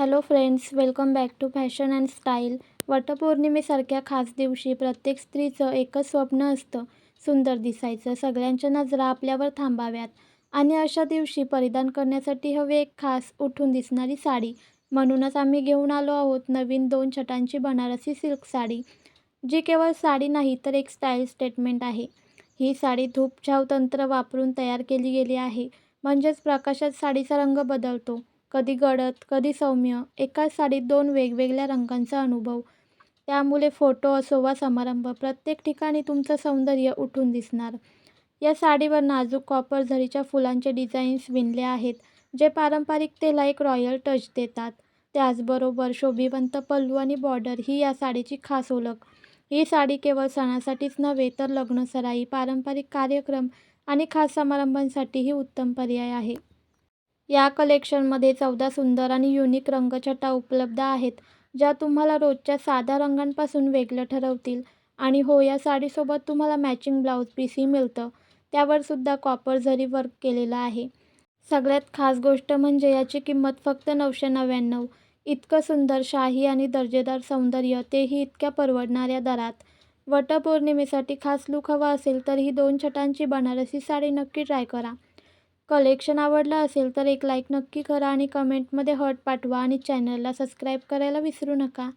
Hello friends welcome back to fashion and style वटपौर्णिमेसारख्या खास दिवशी प्रत्येक स्त्रीचं एकच स्वप्न असतं. सुंदर दिसायचं सगळ्यांच्या नजरा आपल्यावर थांबाव्यात. आणि अशा दिवशी परिधान करण्यासाठी हवी एक खास उठून दिसणारी साडी. म्हणूनच आम्ही घेऊन आलो आहोत नवीन दोन छटांची बनारसी सिल्क साडी जी केवळ साडी नाही तर एक स्टाईल स्टेटमेंट आहे. ही साडी धूपछाव तंत्र वापरून तयार केली गेली आहे. म्हणजेच प्रकाशात साडीचा रंग बदलतो. कधी गडद कधी सौम्य एकाच साडीत दोन वेगवेगळ्या रंगांचा अनुभव. त्यामुळे फोटो असो वा समारंभ प्रत्येक ठिकाणी तुमचं सौंदर्य उठून दिसणार. या साडीवर नाजूक कॉपर झरीच्या फुलांचे डिझाईन्स विणले आहेत जे पारंपरिकतेला एक रॉयल टच देतात. त्याचबरोबर शोभिवंत पल्लू आणि बॉर्डर ही या साडीची खास ओळख. ही साडी केवळ सणासाठीच नव्हे तर लग्नसराई पारंपरिक कार्यक्रम आणि खास समारंभांसाठीही उत्तम पर्याय आहे. या कलेक्शनमध्ये चौदा सुंदर आणि युनिक रंगछटा उपलब्ध आहेत ज्या तुम्हाला रोजच्या साध्या रंगांपासून वेगळं ठरवतील. आणि हो या साडीसोबत तुम्हाला मॅचिंग ब्लाऊज पीसही मिळतं. त्यावरसुद्धा कॉपर झरी वर्क केलेलं आहे. सगळ्यात खास गोष्ट म्हणजे याची किंमत फक्त नऊशे नव्याण्णव. इतकं सुंदर शाही आणि दर्जेदार सौंदर्य तेही इतक्या परवडणाऱ्या दरात. वटपौर्णिमेसाठी खास लूक हवा असेल तर ही दोन छटांची बनारसी साडी नक्की ट्राय करा. कलेक्शन आवडलं असेल तर एक लाईक नक्की करा आणि कमेंटमध्ये हट पाठवा आणि चॅनलला सबस्क्राईब करायला विसरू नका.